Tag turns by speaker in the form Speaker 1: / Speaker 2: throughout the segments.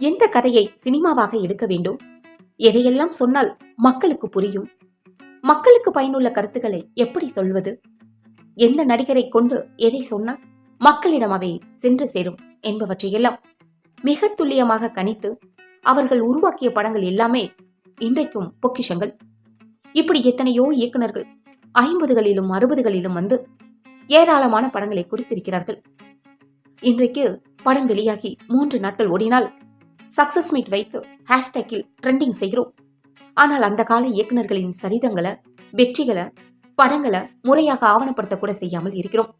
Speaker 1: எந்த கதையை சினிமாவாக எடுக்க வேண்டும்? எதையெல்லாம் சொன்னால் மக்களுக்கு புரியும்? மக்களுக்கு பயனுள்ள கருத்துக்களை எப்படி சொல்வது? எந்த நடிகரை கொண்டு எதை சொன்னால் மக்களிடம் அவை சென்று சேரும் என்பவற்றையெல்லாம் மிக துல்லியமாக கணித்து அவர்கள் உருவாக்கிய படங்கள் எல்லாமே இன்றைக்கும் பொக்கிஷங்கள். இப்படி எத்தனையோ இயக்குநர்கள் ஐம்பதுகளிலும் அறுபதுகளிலும் வந்து ஏராளமான படங்களை கொடுத்திருக்கிறார்கள். இன்றைக்கு படம் வெளியாகி மூன்று நாட்கள் ஓடினால் சக்சஸ் மீட் வைத்து ஹேஷ்டேக்கில் ட்ரெண்டிங் செய்கிறோம். ஆனால் அந்த கால இயக்குனர்களின் சரிதங்களை வெற்றிகளை படங்களை முறையாக ஆவணப்படுத்த கூட செய்யாமல் இருக்கிறோம்.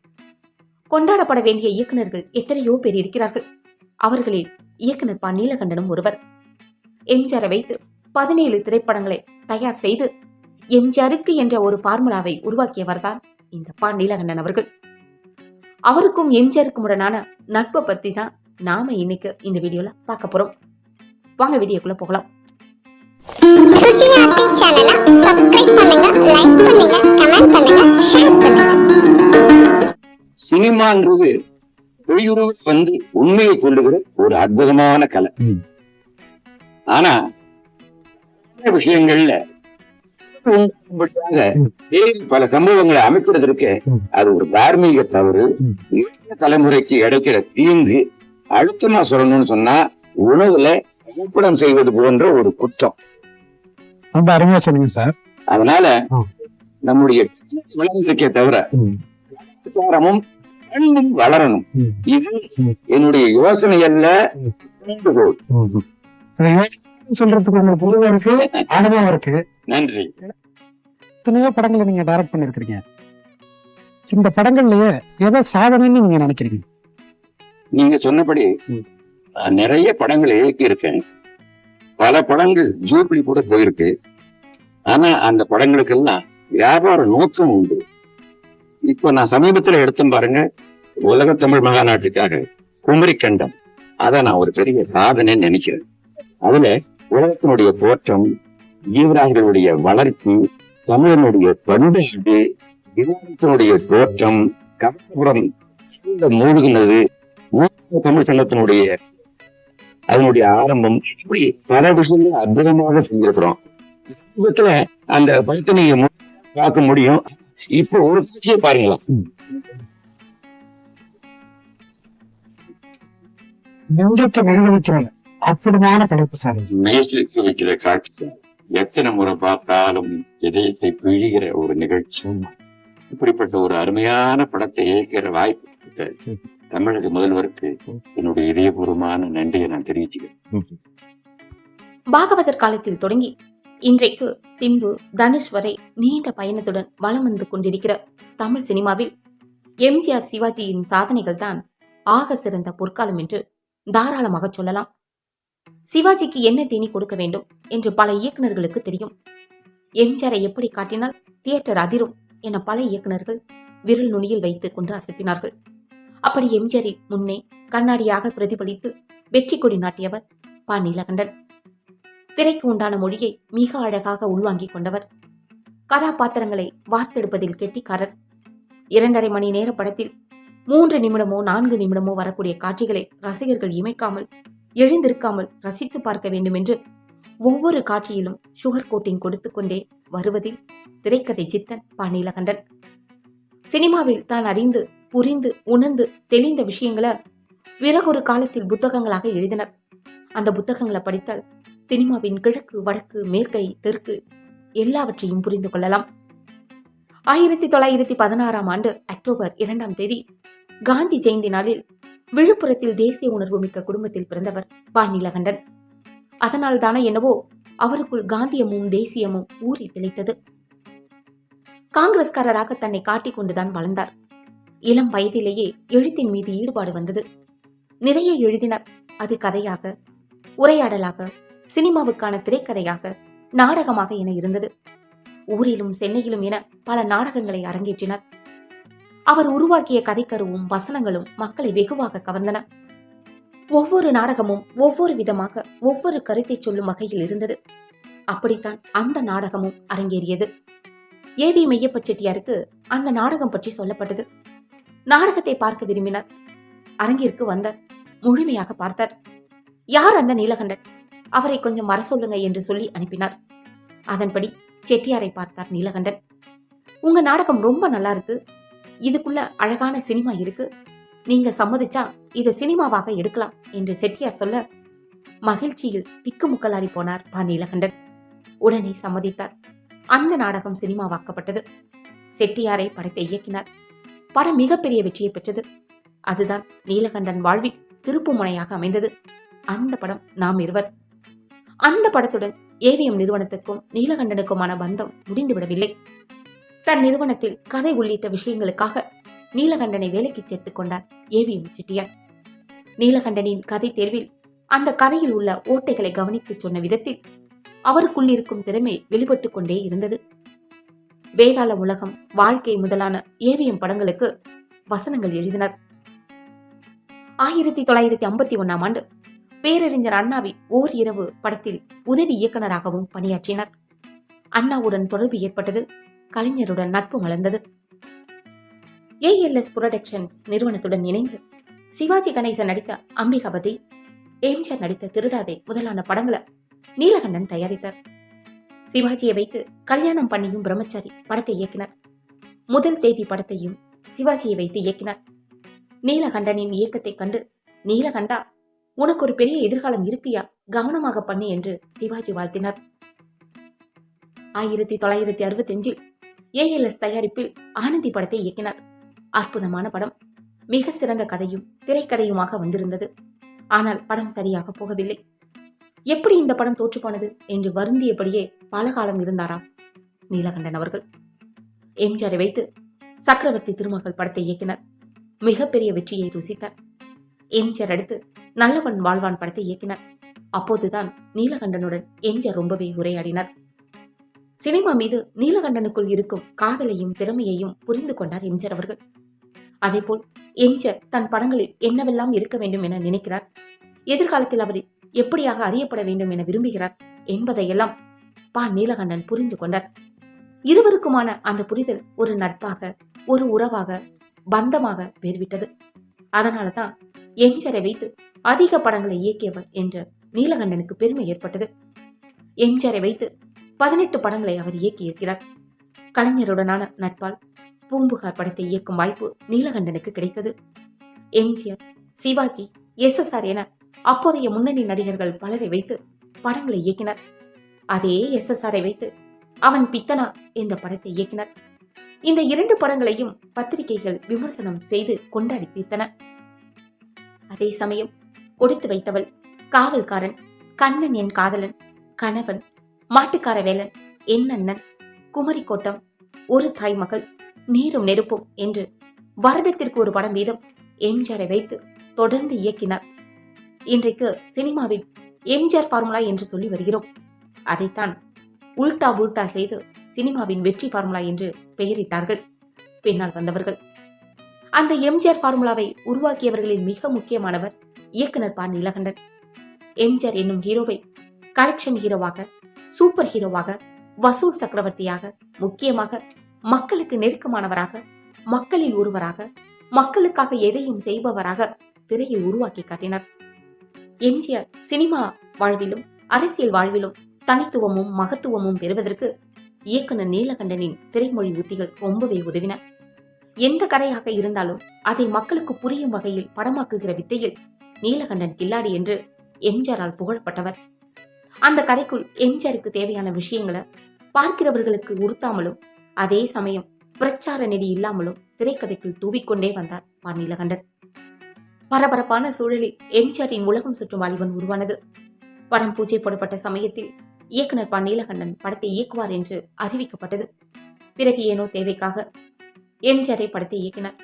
Speaker 1: கொண்டாடப்பட வேண்டிய இயக்குநர்கள் எத்தனையோ பேர் இருக்கிறார்கள். அவர்களில் இயக்குனர் ப நீலகண்டனும் ஒருவர். எம்ஜிஆரை வைத்து பதினேழு திரைப்படங்களை தயார் செய்து எம்ஜிஆருக்கு என்ற ஒரு ஃபார்முலாவை உருவாக்கியவர்தான் இந்த பா நீலகண்டன் அவர்கள். அவருக்கும் எம்ஜிஆருக்கும் உடனான நட்பை பத்தி தான் நாம இன்னைக்கு இந்த வீடியோல பார்க்க போறோம். வாங்க வீடியோக்குள்ள போகலாம்.
Speaker 2: சுஜி ஆர்த்தி சேனலை சப்ஸ்கிரைப் பண்ணுங்க லைக் பண்ணுங்க கமெண்ட் பண்ணுங்க ஷேர் பண்ணுங்க.
Speaker 3: சினிமான்றது வெளியுறவு வந்து உண்மையை கொள்ளுகிற ஒரு அற்புதமான கலை. ஆனா விஷயங்கள்ல பல சம்பவங்களை அமைக்கிறதற்கு. அது ஒரு தார்மீக தவறு. தலைமுறைக்கு இடைக்கிற தீங்கு. அழுத்தமா சொல்லணும்னு சொன்னா உணவுல கலப்படம் செய்வது போன்ற ஒரு குற்றம்.
Speaker 4: ரொம்ப அருமையா சொன்னீங்க சார்.
Speaker 3: அதனால. நம்முடைய வளர்ந்திருக்கே தவிர பிரச்சாரமும் வளரணும். இது. என்னுடைய யோசனை அல்ல
Speaker 4: சொல்றதுக்கு உங்களுக்கு பொதுவா இருக்கு அனுபவம் இருக்கு.
Speaker 3: நன்றி.
Speaker 4: எத்தனையோ படங்களை நீங்க டைரக்ட் பண்ணிருக்கீங்க இந்த படங்கள்லயே எதை சாதனைன்னு நீங்க நினைக்கிறீங்க?
Speaker 3: நீங்க சொன்னபடி நிறைய படங்கள் இயக்கி இருக்கேன் பல படங்கள் ஜூப்ளி கூட போயிருக்கு. ஆனா அந்த படங்களுக்கெல்லாம் வியாபார நோக்கம் உண்டு. இப்ப நான் சமீபத்துல எடுத்தேன் பாருங்க உலக தமிழ் மகாநாட்டுக்காக குமரி கண்டம். அதை நான் ஒரு பெரிய சாதனைன்னு நினைக்கிறேன். அதுல உலகத்தினுடைய தோற்றம் ஜீவராசிகளுடைய வளர்ச்சி தமிழனுடைய பண்பாடு தோற்றம் கமலபுரம் மூழ்கினது தமிழ் சங்கத்தினுடைய அதனுடைய ஆரம்பம் இப்படி பல விஷயங்கள் அற்புதமாக செஞ்சிருக்கிறோம். சமீபத்துல அந்த படத்தை நீங்க பார்க்க முடியும். இப்போ ஒரு காட்சியை பாருங்களா
Speaker 4: நெஞ்சத்தை அற்புதமான படைப்பு சார்.
Speaker 3: மேசிலுக்கு வைக்கிற காட்சி சார். எத்தனை முறை பார்த்தாலும் இதயத்தை பிழிகிற ஒரு நிகழ்ச்சி. இப்படிப்பட்ட ஒரு அருமையான படத்தை இயக்கிற வாய்ப்பு தமிழக முதல்வருக்கு என்னுடைய இதயபூர்வமான நன்றியை நான் தெரிவிச்சுக்கிறேன்.
Speaker 1: பாகவதர் காலத்தில் தொடங்கி இன்றைக்கு சிம்பு தனுஷ் வரை நீண்ட பயணத்துடன் வலம் வந்து கொண்டிருக்கிற தமிழ் சினிமாவில் எம்ஜிஆர் சிவாஜியின் சாதனைகள் தான் ஆக சிறந்த பொற்காலம் என்று தாராளமாக சொல்லலாம். சிவாஜிக்கு என்ன தீனி கொடுக்க வேண்டும் என்று பல இயக்குனர்களுக்கு தெரியும். எம்ஜிஆரை எப்படி காட்டினால் தியேட்டர் அதிரும் என பல இயக்குனர்கள் விரல் நுனியில் வைத்துக் கொண்டு அசத்தினார்கள். அப்படி எம்ஜிஆரின் முன்னே கண்ணாடியாக பிரதிபலித்து வெற்றி கொடி நாட்டியவர் பா. நீலகண்டன். திரைக்கு உண்டான மொழியை மிக அழகாக உள்வாங்கிக் கொண்டவர். கதாபாத்திரங்களை வார்த்தெடுப்பதில் கெட்டிக்காரர். இரண்டரை மணி நேர படத்தில் மூன்று நிமிடமோ நான்கு நிமிடமோ வரக்கூடிய காட்சிகளை ரசிகர்கள் இமைக்காமல் எழுந்திருக்காமல் ரசித்து பார்க்க வேண்டும் என்று ஒவ்வொரு காட்சியிலும் சுகர் கோட்டிங் கொடுத்து கொண்டே வருவதில் திரைக்கதை சித்தன் பா. நீலகண்டன். சினிமாவில் தான் அறிந்து புரிந்து உணர்ந்து தெளிந்த விஷயங்களை பிறகொரு காலத்தில் புத்தகங்களாக எழுதினர். அந்த புத்தகங்களை படித்தால் சினிமாவின் கிழக்கு வடக்கு மேற்கை தெற்கு எல்லாவற்றையும் புரிந்து கொள்ளலாம். ஆயிரத்தி தொள்ளாயிரத்தி பதினாறாம் ஆண்டு அக்டோபர் இரண்டாம் தேதி காந்தி ஜெயந்தி நாளில் விழுப்புரத்தில் தேசிய உணர்வு மிக்க குடும்பத்தில் பிறந்தவர் பா நீலகண்டன் அதனால் தானே என்னவோ அவருக்குள் காந்தியமும் தேசியமும் ஊறி திளைத்தது. காங்கிரஸ்காரராக தன்னை காட்டிக் கொண்டுதான் வளர்ந்தார். இளம் வயதிலேயே எழுத்தின் மீது ஈடுபாடு வந்தது. நிறைய எழுதினார் அது கதையாக உரையாடலாக சினிமாவுக்கான திரைக்கதையாக நாடகமாக என இருந்தது. ஊரிலும் சென்னையிலும் என பல நாடகங்களை அரங்கேற்றினார். அவர் உருவாக்கிய கதைக்கருவும் வசனங்களும் மக்களை வெகுவாக கவர்ந்தன. ஒவ்வொரு நாடகமும் ஒவ்வொரு விதமாக ஒவ்வொரு கருத்தை சொல்லும் வகையில் இருந்தது. அப்படித்தான் அந்த நாடகமும் அரங்கேறியது. ஏ வி மெய்யப்ப செட்டியாருக்கு அந்த நாடகம் பற்றி சொல்லப்பட்டது. நாடகத்தை பார்க்க விரும்பினார். அரங்கிற்கு வந்தார் முழுமையாக பார்த்தார். யார் அந்த நீலகண்டன்? அவரை கொஞ்சம் வர சொல்லுங்க என்று சொல்லி அனுப்பினார். அதன்படி செட்டியாரை பார்த்தார் நீலகண்டன். உங்க நாடகம் ரொம்ப நல்லா இருக்கு. இதுக்குள்ள அழகான சினிமா இருக்கு. நீங்க சம்மதிச்சா இதை சினிமாவாக எடுக்கலாம் என்று செட்டியார் சொல்ல மகிழ்ச்சியில் திக்குமுக்கலாடி போனார் பா நீலகண்டன். உடனே சம்மதித்தார். அந்த நாடகம் சினிமாவாக்கப்பட்டது. செட்டியாரை படத்தை இயக்கினார். படம் மிகப்பெரிய வெற்றியை பெற்றது. அதுதான் நீலகண்டன் வாழ்வில் திருப்பு முனையாக அமைந்தது. அந்த படம் நாம் இருவர். அந்த படத்துடன் ஏவிஎம் நிறுவனத்துக்கும் நீலகண்டனுக்குமான பந்தம் முடிந்துவிடவில்லை தன் நிறுவனத்தில் கதை உள்ளிட்ட விஷயங்களுக்காக நீலகண்டனை வேலைக்கு சேர்த்துக் கொண்டார் ஏவிஎம் செட்டியார். நீலகண்டனின் கதை தேர்வில் அந்த கதையில் உள்ள ஓட்டைகளை கவனித்து சொன்ன விதத்தில் அவருக்குள் இருக்கும் திறமை வெளிப்பட்டுக் கொண்டே இருந்தது. வேதாள உலகம் வாழ்க்கை முதலான ஏவிஎம் படங்களுக்கு வசனங்கள் எழுதினார். ஆயிரத்தி தொள்ளாயிரத்தி ஐம்பத்தி ஒன்னாம் ஆண்டு பேரறிஞர் அண்ணாவி ஓர் இரவு படத்தில் உதவி இயக்குனராகவும் பணியாற்றினார். அண்ணாவுடன் தொடர்பு ஏற்பட்டது கலைஞருடன் நட்பு மலர்ந்தது. ஏஎல்எஸ் புரொடக்ஷன்ஸ் நிறுவனத்துடன் இணைந்து சிவாஜி கணேசன் நடித்த அம்பிகாபதி எம்ஜிஆர் நடித்த திருடாதே முதலான படங்களை நீலகண்டன் தயாரித்தார். சிவாஜியை வைத்து கல்யாணம் பண்ணியும் பிரம்மச்சாரி படத்தை இயக்கினார். முதல் தேதி படத்தையும் சிவாஜியை வைத்து இயக்கினார். நீலகண்டனின் இயக்கத்தைக் கண்டு நீலகண்டா உனக்கு ஒரு பெரிய எதிர்காலம் இருக்கியா? கவனமாக பண்ணு என்று சிவாஜி வாழ்த்தினார். ஆயிரத்தி தொள்ளாயிரத்தி அறுபத்தஞ்சில் ஏஎல்எஸ் தயாரிப்பில் ஆனந்தி படத்தை இயக்கினார். அற்புதமான படம். மிக சிறந்த கதையும் திரைக்கதையுமாக வந்திருந்தது. ஆனால் படம் சரியாக போகவில்லை. எப்படி இந்த படம் தோற்றுப்போனது என்று வருந்தியபடியே பல காலம் இருந்தாராம் நீலகண்டன் அவர்கள். எம்ஜிஆரை வைத்து சக்கரவர்த்தி திருமகள் படத்தை இயக்கினார். மிகப்பெரிய வெற்றியை ருசித்தார். எம்ஜிஆர் அடுத்து நல்லவன் வாழ்வான் படத்தை இயக்கினார். அப்போதுதான் நீலகண்டனுடன் எம்ஜிஆர் ரொம்பவே உரையாடினார். சினிமா மீது நீலகண்டனுக்குள் இருக்கும் காதலையும் திறமையையும் புரிந்து கொண்டார் எம்ஜிஆர் அவர்கள். அதேபோல் எம்ஜிஆர் தன் படங்களில் என்னவெல்லாம் இருக்க வேண்டும் என நினைக்கிறார். எதிர்காலத்தில் அவர் எப்படியாக அறியப்பட வேண்டும் என விரும்புகிறார் என்பதையெல்லாம் பா. நீலகண்டன் புரிந்து கொண்டார். இருவருக்குமான அந்த புரிதல் ஒரு நட்பாக ஒரு உறவாக பந்தமாக வேறுவிட்டது அதனாலதான் எம்ஜிஆரை வைத்து அதிக படங்களை இயக்கியவர் என்ற நீலகண்டனுக்கு பெருமை ஏற்பட்டது. எம்ஜரை வைத்து பதினெட்டு படங்களை அவர் இயக்கியிருக்கிறார். கலைஞருடனான நட்பால் பூம்புகார் படத்தை இயக்கும் வாய்ப்பு நீலகண்டனுக்கு கிடைத்தது. எம்ஜிஆர் சிவாஜி எஸ்எஸ்ஆர் என அப்போதைய முன்னணி நடிகர்கள் பலரை வைத்து படங்களை இயக்கினர். அதே எஸ் எஸ் ஆரை வைத்து அவன் பித்தனா என்ற படத்தை இயக்கினர். இந்த இரண்டு படங்களையும் பத்திரிகைகள் விமர்சனம் செய்து கொண்டாடி தீர்த்தன. அதே சமயம் கொடுத்து வைத்தவள் காவல்காரன் கண்ணன் என் காதலன் கணவன் மாட்டுக்கார வேலன் என் அண்ணன் குமரி கோட்டம் ஒரு தாய் மகள் நீரும் நெருப்பும் என்று வருடத்திற்கு ஒரு படம் வீதம் எம்ஜிஆரை வைத்து தொடர்ந்து இயக்கினார். இன்றைக்கு சினிமாவில் எம்ஜிஆர் ஃபார்முலா என்று சொல்லி வருகிறோம். அதைத்தான் உல்டா புல்டா செய்து சினிமாவின் வெற்றி ஃபார்முலா என்று பெயரிட்டார்கள். பின்னால் வந்தவர்கள். அந்த எம்ஜிஆர் ஃபார்முலாவை உருவாக்கியவர்களில் மிக முக்கியமானவர் இயக்குனர் பா நீலகண்டன். எம்ஜிஆர் என்னும் ஹீரோவை கலெக்ஷன் ஹீரோவாக சூப்பர் ஹீரோவாக வசூல் சக்கரவர்த்தியாக முக்கியமாக மக்களுக்கு நெருக்கமானவராக மக்களில் ஒருவராக மக்களுக்காக எதையும் செய்பவராக திரையில் உருவாக்கி காட்டினார். எம்ஜிஆர் சினிமா வாழ்விலும் அரசியல் வாழ்விலும் தனித்துவமும் மகத்துவமும் பெறுவதற்கு இயக்குனர் நீலகண்டனின் திரைமொழி உத்திகள் ரொம்பவே உதவின. எந்த கதையாக இருந்தாலும் அதை மக்களுக்கு புரியும் வகையில் படமாக்குகிற வித்தையில் நீலகண்டன் கில்லாடி என்று எம்ஜிஆரால் புகழப்பட்டவர். அந்த கதைக்குள் எம்ஜிஆருக்கு தேவையான விஷயங்களை பார்க்கிறவர்களுக்கு உறுத்தாமலும் அதே சமயம் பிரச்சார நெறி இல்லாமலும் திரைக்கதைக்குள் தூவிக்கொண்டே வந்தார் பா. நீலகண்டன். பரபரப்பான சூழலில் எம்ஜிஆரின் உலகம் சுற்றும் வாலிபன் உருவானது. படம் பூஜை போடப்பட்ட சமயத்தில் இயக்குனர் ப. நீலகண்டன் படத்தை இயக்குவார் என்று அறிவிக்கப்பட்டது. பிறகு ஏனோ தேவைக்காக எம்ஜிஆரை படத்தை இயக்கினார்.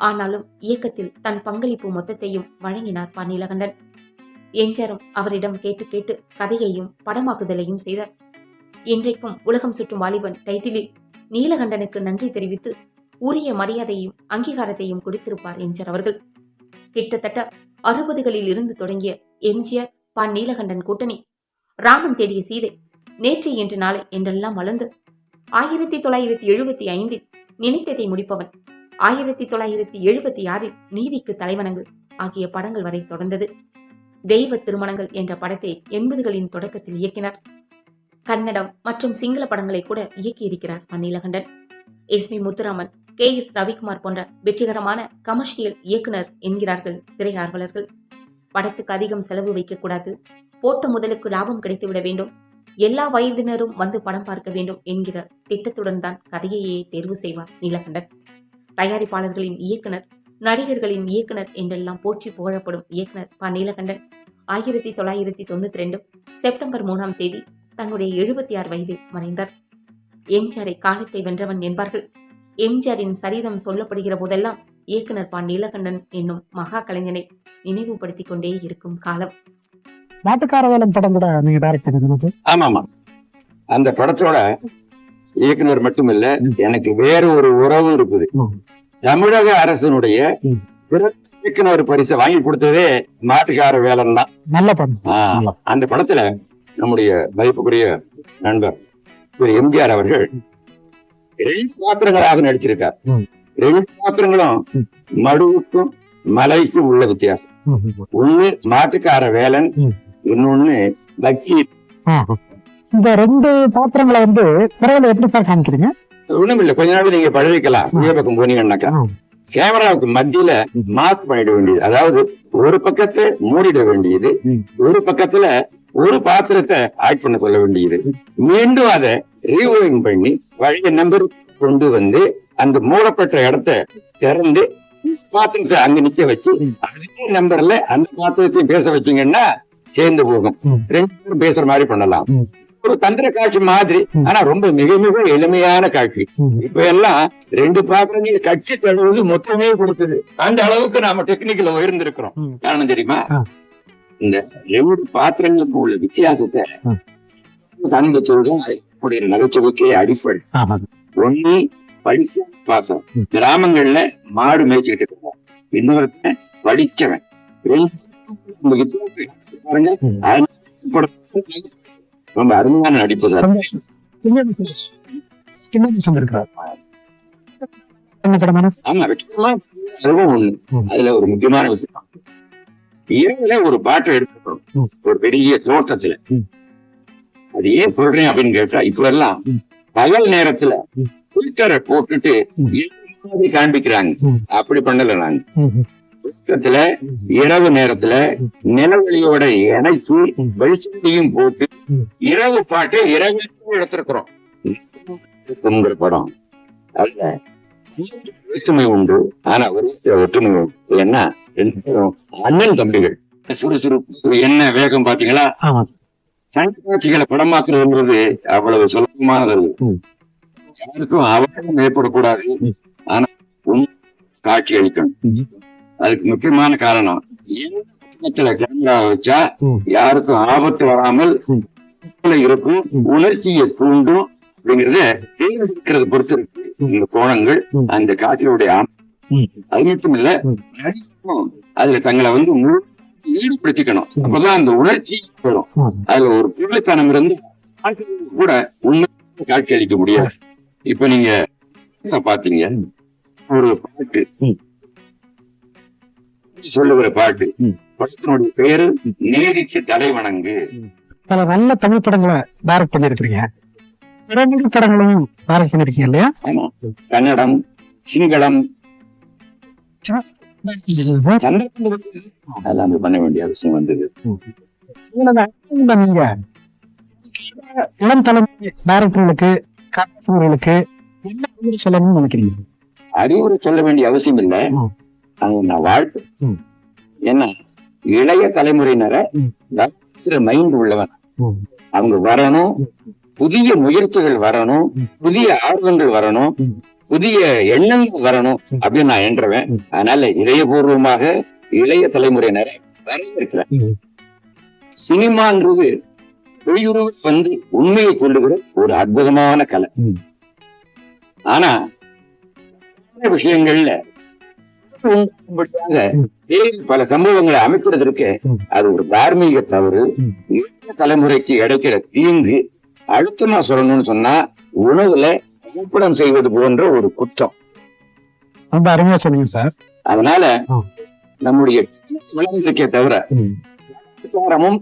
Speaker 1: ஆனாலும் இயக்கத்தில் தன் பங்களிப்பு மொத்தத்தையும் வழங்கினார் ப. நீலகண்டன் எம்ஜிஆரும் அவரிடம் கேட்டு கேட்டு கதையையும் படமாக்குதலையும் செய்தார். இன்றைக்கும் உலகம் சுற்றும் வாலிபன் டைட்டிலில் நீலகண்டனுக்கு நன்றி தெரிவித்து உரிய மரியாதையும் அங்கீகாரத்தையும் கொடுத்திருப்பார் எம்ஜிஆர் அவர்கள் கிட்டத்தட்ட அறுபதுகளில் இருந்து தொடங்கிய எம்ஜிஆர் பன் நீலகண்டன் கூட்டணி. ராமன் தேடிய சீதை நேற்று இன்று நாளை என்றெல்லாம் வளர்ந்து ஆயிரத்தி தொள்ளாயிரத்தி எழுபத்தி ஐந்தில் நினைத்ததை முடிப்பவன். ஆயிரத்தி தொள்ளாயிரத்தி எழுபத்தி ஆறில் நீதிக்கு தலைவணங்கு ஆகிய படங்கள் வரை தொடர்ந்தது. தெய்வ திருமணங்கள் என்ற படத்தை எண்பதுகளின் தொடக்கத்தில் இயக்கினார். கன்னடம் மற்றும் சிங்கள படங்களை கூட இயக்கியிருக்கிறார் பன்னீலகண்டன். S. P. Muthuraman K S Ravikumar போன்ற வெற்றிகரமான கமர்ஷியல் இயக்குனர் என்கிறார்கள் திரையார்வலர்கள். படத்துக்கு அதிகம் செலவு வைக்கக்கூடாது. போட்ட முதலுக்கு லாபம் கிடைத்துவிட வேண்டும். எல்லா வயதினரும் வந்து படம் பார்க்க வேண்டும் என்கிற திட்டத்துடன் தான் கதையையே தேர்வு செய்வார் நீலகண்டன். தயாரிப்பாளர்களின் இயக்குனர் நடிகர்களின் இயக்குனர் என்றெல்லாம் போற்றி புகழப்படும் இயக்குனர் ப. நீலகண்டன். ஆயிரத்தி தொள்ளாயிரத்தி தொண்ணூத்தி ரெண்டு செப்டம்பர் மூணாம் தேதி தன்னுடைய எழுபத்தி ஆறு வயதில் மறைந்தார். எம்ஜிஆரை காலத்தை வென்றவன் என்பார்கள். எம்ஜிஆரின் சரிதம் சொல்லப்படுகிற போதெல்லாம் இயக்குனர் ப. நீலகண்டன் என்னும் மகா கலைஞனை நினைவுபடுத்திக் கொண்டே இருக்கும் காலம்.
Speaker 4: மாட்டுக்கார வேலன் படம் கூட நீங்க டைரக்ட் பண்ணிருந்தது
Speaker 3: ஆமாமா. அந்த படத்தோட இயக்குனர் மட்டும் இல்ல எனக்கு வேற ஒரு உறவு இருக்குது. தமிழக அரசினுடைய இயக்குனர் பரிசை வாங்கி கொடுத்ததே மாட்டுக்கார வேலன் தான்.
Speaker 4: நல்ல படம். ஆமா.
Speaker 3: அந்த படத்துல நம்முடைய மதிப்புக்குரிய நண்பர் திரு எம்ஜிஆர் அவர்கள் ரெண்டு பாத்திரங்களாக நடிச்சிருக்கார். ரெண்டு பாத்திரங்களும். மடுவுக்கும் மலைக்கும் உள்ள வித்தியாசம் ஒண்ணு மாட்டுக்கார வேலன். இன்னொன்னு பக்தி
Speaker 4: ம். இந்த ரெண்டு பாத்திரங்களை வந்து திரையில எப்படி சார் காமிக்கிறீங்க
Speaker 3: ஒண்ணும் இல்ல கொஞ்ச நாள் நீங்க பழகிக்கலாம் பக்கம் போனீங்கன்னாக்கா. கேமராவுக்கு மத்தியில
Speaker 4: ம்.
Speaker 3: மார்க் பண்ணிட வேண்டியது அதாவது ஒரு பக்கத்தை மூடிட வேண்டியது. ஒரு பக்கத்துல ஒரு பாத்திரத்தை ஆட் பண்ண சொல்ல வேண்டியது மீண்டும் அதை ரீவோயிங் பண்ணி பழைய நம்பர் கொண்டு வந்து அந்த மூடப்பட்ட இடத்த திறந்து பாத்திரத்தை அங்க நிக்க வச்சு. அதே நம்பர்ல அந்த பாத்திரத்தையும் பேச வச்சீங்கன்னா சேர்ந்து போகும். ரெண்டு பேரும் பேசுற மாதிரி பண்ணலாம். ஒரு தந்திர காட்சி மாதிரி. ஆனா ரொம்ப மிக மிக எளிமையான காட்சி. இப்ப எல்லாம் ரெண்டு பாத்திரங்கள் கட்சி தழுவது மொத்தமே கொடுத்தது. அந்த அளவுக்கு நாம டெக்னிக்கல உயர்ந்திருக்கிறோம். காரணம் தெரியுமா. இந்த ரெண்டு பாத்திரங்களுக்கு உள்ள வித்தியாசத்தை. தந்த சொல்றேன் நகைச்சுவைக்கே அடிப்படை. ஒண்ணு படிச்ச பாசம். கிராமங்கள்ல மாடு மேய்ச்சிக்கிட்டு இருக்கான். இன்னொருத்தன் படிச்சவன். பாருங்க. ரொம்ப அருமையான நடிப்பு சார். அதுல ஒரு முக்கியமான விஷயம். இரவுல ஒரு பாட்டை எடுத்துக்கிறோம். ஒரு பெரிய தோட்டத்துல. அது ஏன் சொல்றேன் அப்படின்னு கேட்டா இப்ப எல்லாம். பகல் நேரத்துல. ஃபில்டரை போட்டுட்டு காண்பிக்கிறாங்க. அப்படி பண்ணல நாங்க
Speaker 4: ம்,
Speaker 3: புஸ்தகத்துல இரவு நேரத்துல
Speaker 4: ம்.
Speaker 3: நிலவெளியோட இணைச்சு. வெளிச்சத்தையும் போட்டு. இரவு பாட்டை இரவு எடுத்திருக்கிறோம் படம் அதுல வேற்றுமை உண்டு ஆனா ஒரு சில ஒற்றுமை உண்டு ஏன்னா அண்ணன் தம்பிகள் சுறுசுறுப்பு என்ன வேகம் பாத்தீங்களா சண்டை படமாக்குறதுங்கிறது அவ்வளவு சுலபமானது அல்ல. யாருக்கும் அவசரம் ஏற்படக்கூடாது. ஆனா காட்சி அளிக்கணும். அதுக்கு முக்கியமான காரணம் எந்த கேமரா வச்சா. யாருக்கும் ஆபத்து வராமல். இருக்கும். உணர்ச்சியை தூண்டும் அப்படிங்கறத தேர்ந்தெடுக்கிறத பொறுத்து இருக்கு. இந்த கோணங்கள். அந்த
Speaker 4: ம்.
Speaker 3: அது மட்டும் இல்ல அதுல தங்களை வந்து ஈடுபடுத்திக்கணும். அப்பதான் அந்த உணர்ச்சி வரும். அதுல ஒரு புள்ளித்தனம் இருந்து கூட உண்மை காட்சி அளிக்க முடியாது இப்ப நீங்க பாத்தீங்க ஒரு பாட்டு. சொல்லுகிற பாட்டு. படத்தினுடைய பெயரு நீதிக்கு தலை வணங்கு.
Speaker 4: பல நல்ல தமிழ் படங்களை டைரக்ட் பண்ணிருக்கீங்க பிறமொழி படங்களையும் டைரக்ட் பண்ணிருக்கீங்க இல்லையா?
Speaker 3: கன்னடம் சிங்களம். எல்லாமே பண்ண வேண்டிய அவசியம் வந்தது.
Speaker 4: நீங்க இளம் தலைமுறை டைரக்டர்களுக்கு கலைஞர்களுக்கு என்ன அறிவுரை சொல்லணும்னு நினைக்கிறீங்க?
Speaker 3: அறிவுரை சொல்ல வேண்டிய அவசியம் இல்ல. அது நான் வாழ்த்து. என்ன இளைய தலைமுறையினரை. மைண்ட் உள்ளவன். அவங்க வரணும் புதிய முயற்சிகள் வரணும். புதிய ஆர்வங்கள் வரணும். புதிய எண்ணங்கள் வரணும். அப்படின்னு நான்
Speaker 4: ம்.
Speaker 3: அதனால இதயபூர்வமாக இளைய தலைமுறையினரை வரவேற்கிறேன். சினிமான்றது வெளியுறவு வந்து உண்மையை கொள்ளுகிற ஒரு அற்புதமான கலை. ஆனா விஷயங்கள்ல பல சம்பவங்களை அமைக்கிறதற்கு. அது ஒரு தார்மீக தவறு. தலைமுறைக்கு இடைக்கிற தீங்கு அழுத்தமா சொல்லணும்னு சொன்னா உணவுல கலப்படம் செய்வது போன்ற ஒரு குற்றம்.
Speaker 4: ரொம்ப அருமையா சொன்னீங்க சார்.
Speaker 3: அதனால. நம்முடைய வளர்ந்துருக்கே தவிர. கலாச்சாரமும்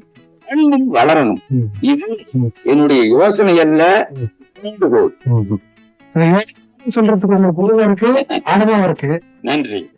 Speaker 3: வளரணும். இது என்னுடைய யோசனை அல்ல.
Speaker 4: சொல்றதுக்கு உங்களுக்கு இருக்கு அனுபவம் இருக்கு.
Speaker 3: நன்றி.